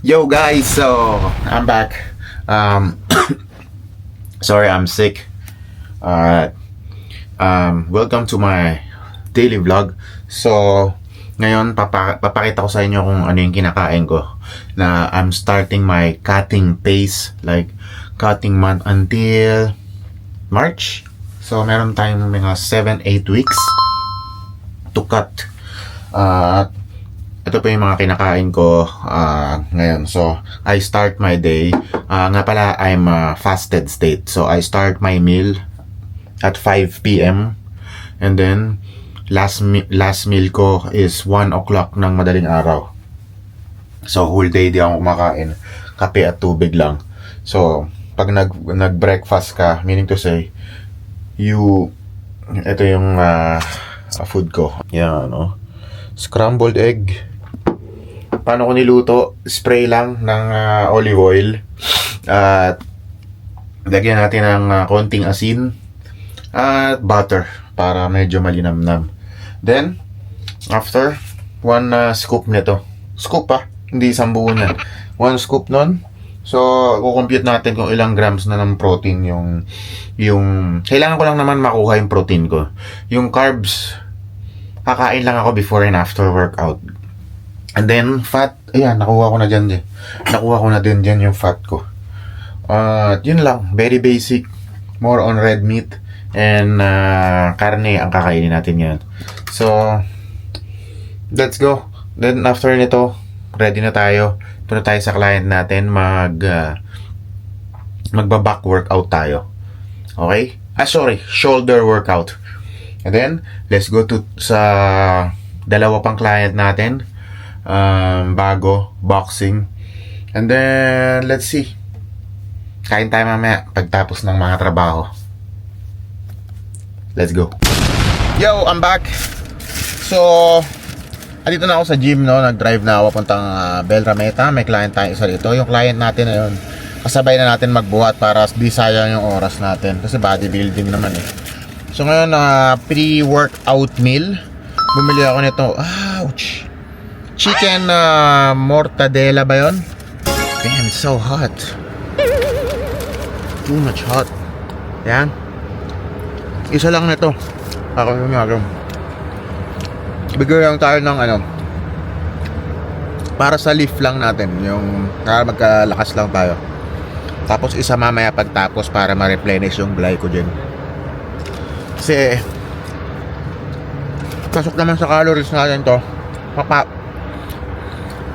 Yo guys, so I'm back. Um, sorry, I'm sick. Alright. Um, welcome to my daily vlog. So, ngayon papa papakita ko sa inyo kung ano yung kinakain ko. Na I'm starting my cutting pace, like cutting month until March. So, meron tayong mga 7-8 weeks to cut. Uh, ito pa yung mga kinakain ko ah, ngayon. So, I start my day. Ah, nga pala, I'm a fasted state. So, I start my meal at 5 p.m. And then, last, mi- last meal ko is 1 o'clock ng madaling araw. So, whole day di ako kumakain. Kape at tubig lang. So, pag nag, nag-breakfast ka, meaning to say, you, ito yung ah, food ko. Yan, ano. Scrambled egg. Paano ko niluto? Spray lang ng ah, olive oil. At lagyan natin ng ah, konting asin. At butter para medyo malinamnam. Then, after, one ah, scoop nito. Scoop pa, hindi isang buo niyan. One scoop nun. So, kukompute natin kung ilang grams na ng protein yung yung kailangan ko lang naman makuha yung protein ko. Yung carbs kakain lang ako before and after workout. And then, fat, ayan, nakuha ko na dyan din. Nakuha ko na din dyan yung fat ko. At yun lang, very basic. More on red meat and ah, karne ang kakainin natin ngayon. So, let's go. Then, after nito, ready na tayo. Punta tayo sa client natin, mag, ah, magba-back workout tayo. Okay? Ah, sorry, shoulder workout. And then, let's go to sa dalawa pang client natin. Um, bago, boxing. And then, let's see. Kain tayo mamaya pagtapos ng mga trabaho. Let's go. Yo, I'm back. So, andito na ako sa gym, no? Nag-drive na ako puntang uh, Belrameta. May client tayo isa dito. Yung client natin na yun, kasabay na natin magbuhat para di sayang yung oras natin. Kasi bodybuilding naman eh. So ngayon, uh, pre-workout meal. Bumili ako nito. Ouch! Chicken uh, mortadela ba yon? Damn, it's so hot. Too much hot. Yan. Isa lang nito. Ako yung nga Bigyan lang tayo ng ano. Para sa lift lang natin. Yung para magkalakas lang tayo. Tapos isa mamaya pagtapos para ma-replenish yung glycogen. Kasi pasok naman sa calories natin to. Papa.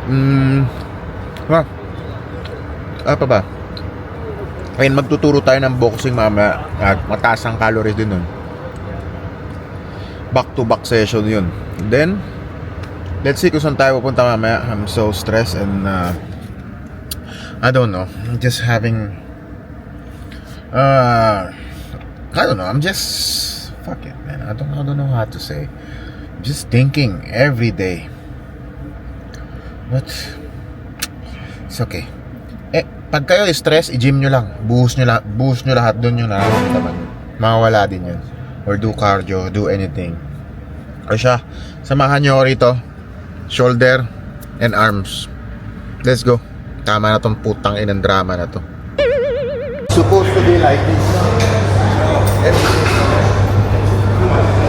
Mm. Ha? Ano pa ba? Ayun, magtuturo tayo ng boxing mamaya. At mataas ang calories din nun. Back to back session yun. Then, let's see kung saan tayo pupunta mamaya. I'm so stressed and uh, I don't know. I'm just having uh I don't know. I'm just fuck it, man. I don't I don't know how to say. I'm just thinking every day. But it's okay. Eh, pag kayo stress, i-gym nyo lang. Buhos nyo, la buhos nyo lahat doon yung nararamdaman. Mawawala din yun. Or do cardio, do anything. O siya, samahan nyo rito. Shoulder and arms. Let's go. Tama na tong putang inang drama na to. Supposed to be like this. Four,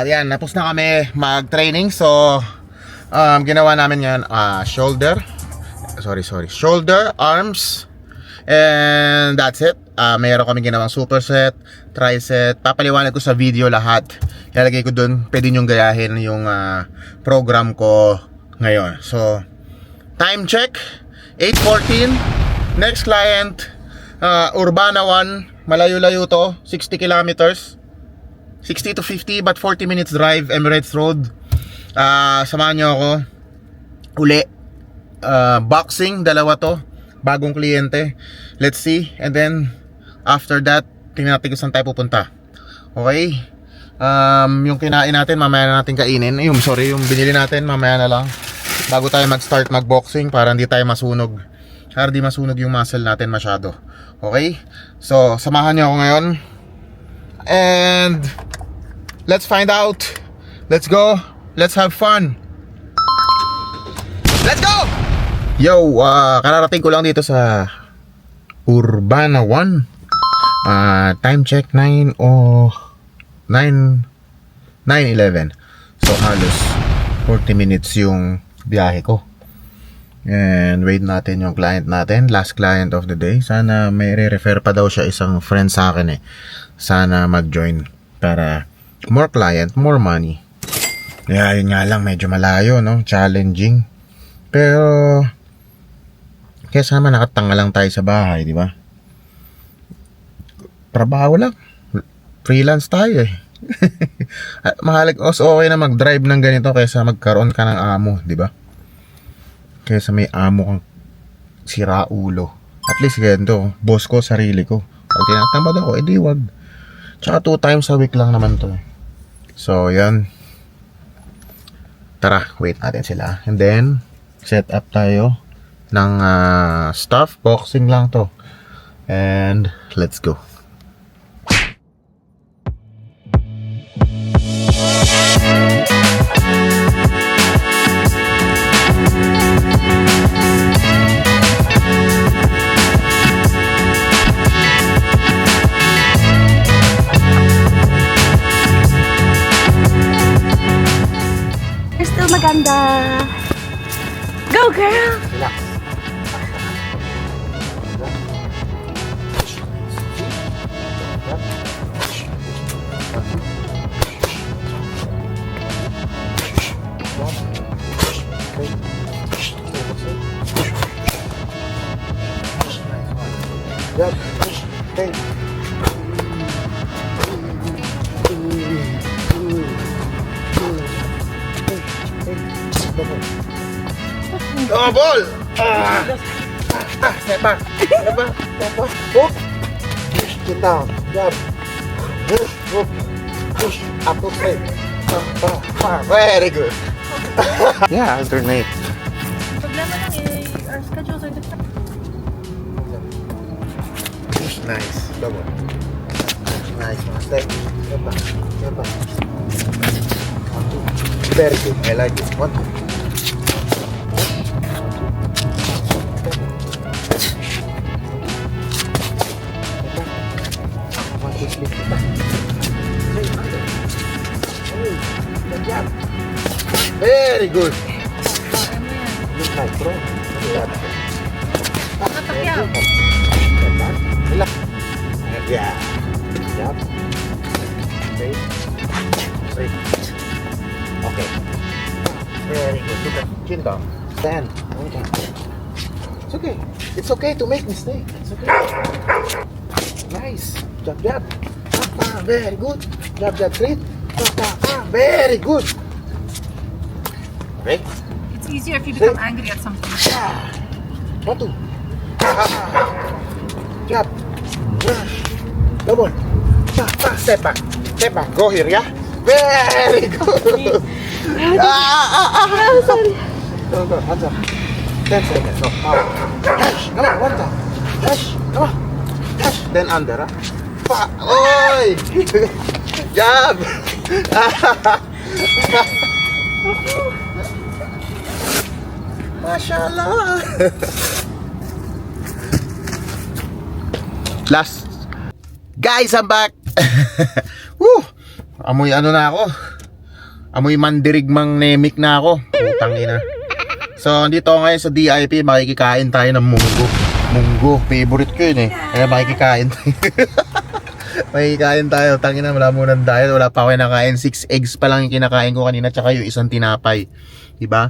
ah, yan, napos na kami mag-training. So, um, ginawa namin yan, ah, shoulder. Sorry, sorry. Shoulder, arms, and that's it. Ah, mayroon kami ginawang superset, tricep. Papaliwanag ko sa video lahat. Ilalagay ko dun. Pwede nyong gayahin yung ah, program ko ngayon. So, time check, 8.14. Next client, uh, Urbana 1. Malayo-layo to, 60 kilometers. 60 to 50 but 40 minutes drive, Emirates Road. Ah, samahan nyo ako. Uli. Ah, boxing, dalawa to. Bagong kliyente. Let's see. And then, after that, tingnan natin kung saan tayo pupunta. Okay? Um, yung kinain natin, mamaya na natin kainin. Yung, sorry, yung binili natin, mamaya na lang. Bago tayo mag-start mag-boxing para hindi tayo masunog. Para di masunog yung muscle natin masyado. Okay? So, samahan niyo ako ngayon. And, let's find out. Let's go. Let's have fun. Let's go! Yo, ah, kararating ko lang dito sa Urbana 1. Ah, time check 9 o 9 9:11. So halos 40 minutes yung biyahe ko. And wait natin yung client natin, last client of the day. Sana may re-refer pa daw siya isang friend sa akin eh. Sana mag-join para more client, more money. Kaya yun nga lang, medyo malayo, no? Challenging. Pero, kesa naman nakatanga lang tayo sa bahay, di ba? Trabaho lang. Freelance tayo eh. Mahalag, os okay na mag-drive ng ganito kaysa magkaroon ka ng amo, di ba? Kaysa may amo kang sira ulo. At least ganito, boss ko, sarili ko. Pag tinatamad ako, edi wag. Tsaka two times a week lang naman to. eh. So, yan. Tara, wait natin sila. And then, set up tayo ng ah, stuff. Boxing lang to. And, let's go. Maganda. Go, girl! Yep. Oh, ball! Ah! Ah, step back. Step back. Step back. Hook. Push. Get down. Jab. Push. Hook. Push. Up to straight. Ah, ah, ah. Very good. yeah, alternate. Problema lang eh, our schedules are different. Push. Nice. Double. Nice. One step. Step back. Step. Very good. I like it. One, two. Very good. Good night, bro. Relax. Yeah. Yep. Straight. Straight. Okay. Very good. Look at chin down. Stand. Okay. It's okay. It's okay to make mistake. It's okay. Nice. Jab, jab. Ah, very good. Jab, jab, straight. Ah, very good. Okay. It's easier if you become angry at something. Ah. One, two. Ah, ah, ah. Jab. Ah. Ah, ah, step back. Step back. Go here, yeah? Very good. ah, ah, ah, ah. Sorry. Go, go. Hands up. Ten seconds. No, power. Dash. Come on, one time. Dash. Come on. Dash. Then under, ah. Pa. Oy! Jab. Mashallah. Last. Guys, I'm back. Woo! Amoy ano na ako. Amoy mandirigmang nemik na ako. Putang ina. So, dito ako ngayon sa DIP, makikikain tayo ng munggo. Munggo, favorite ko yun eh. Kaya makikikain tayo. makikikain tayo. Tangina, wala muna diet. Wala pa ako nakain. 6 eggs pa lang yung kinakain ko kanina. Tsaka yung isang tinapay. Diba?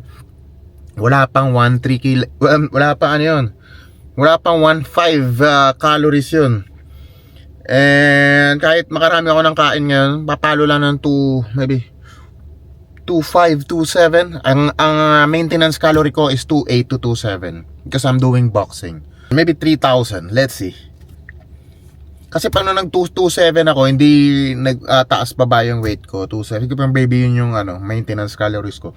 Wala pang 1-3 kilo. Wala, wala pa ano yun. Wala pang 1.5 uh, calories yun. And kahit makarami ako ng kain ngayon, papalo lang ng 2, maybe 2.5, 2.7. Ang, ang uh, maintenance calorie ko is 2.8 to 2.7 because I'm doing boxing. Maybe 3,000. Let's see. Kasi pag nung nag 2.7 ako, hindi nagtaas baba yung weight ko. 2.7. Kasi parang baby yun yung ano, maintenance calories ko.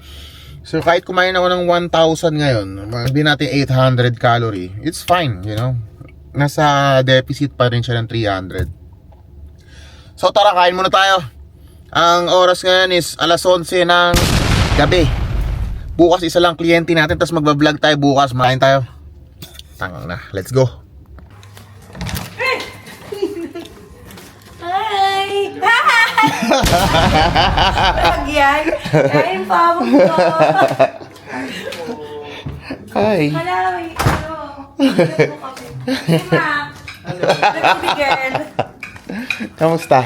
So kahit kumain ako ng 1,000 ngayon, hindi natin 800 calorie, it's fine, you know. Nasa deficit pa rin siya ng 300. So tara, kain muna tayo. Ang oras ngayon is alas 11 ng gabi. Bukas isa lang kliyente natin, tapos magbablog tayo bukas. Makain tayo. Tang na, let's go. Pag yan, kain pa mo ko. Hi. Hala, may ano. Ma. Nagpo girl. Kamusta?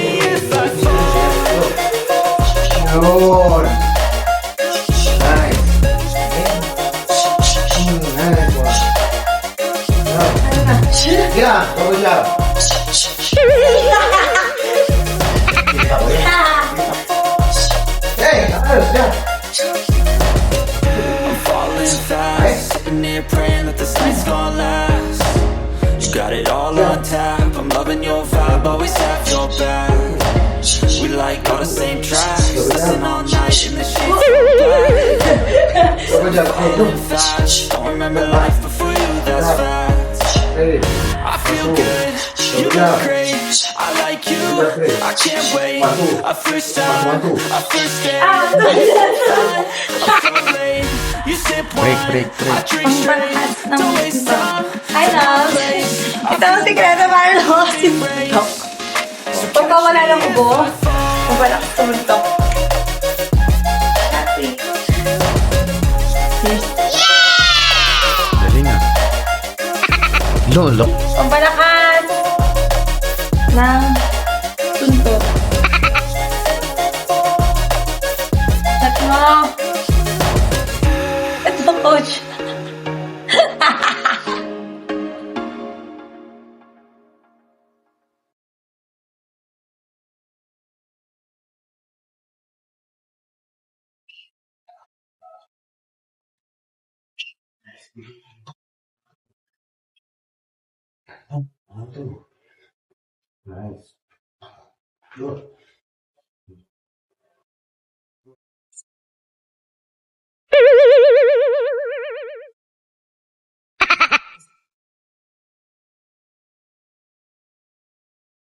Yun. Nice. Yeah, double job. Hey, fast Sitting here praying that this night's gonna last You got it all on tap I'm loving your vibe, always have your back like all the same tracks Listen all night in the sheets fast Don't remember life before you, that's fact Hey. I feel good, you look great. I like you, I can't wait. A first time, a first date I'm so late You sip wine, break, break. I drink straight. Don't waste time. Hi, love. Ito ang sikreto para lang. Pagka wala ng ubo, wala ka sa buntok. Happy. Galing ah. Lolo. Pambalakas ng tuntot. Oh, nice. Good.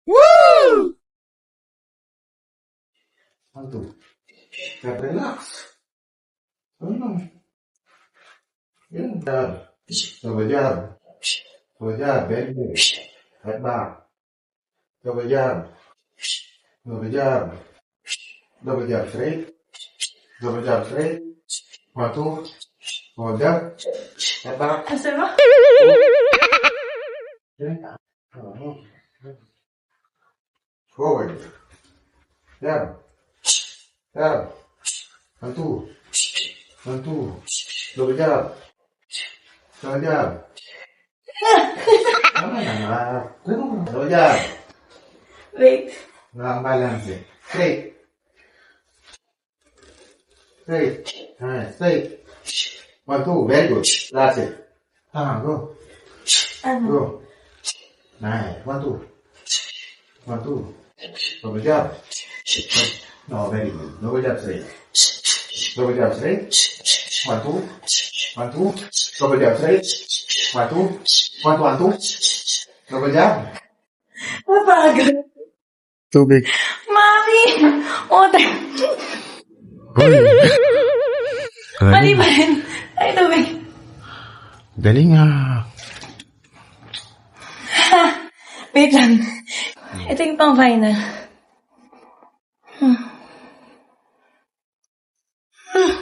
Woo! Alto. Relax. Oh no. Jab. Double jab. Double jab, very good. Head back. Double jab. Double jab. Double jab straight. Double jab straight. One, two. Double jab. Head back. Asa mo? Okay. Uh-huh. Forward. Jab. Jab. One, two. One, two. Double jab. Double jab. Wait. Nakakabalance eh. Straight. Straight. Alright, straight. One, two. Very good. That's it. Tama, go. Go. Nice. One, two. One, two. Double jab. No, very good. Double jab straight. Double jab straight. One, two. One, two. One, two. One, two, one, two. Double jab. Mapagod. Tubig. Mami! Ote! Mali ba rin? Ay, tubig. Galing ah. Wait lang. Ito yung pang final. Hmm. Hmm.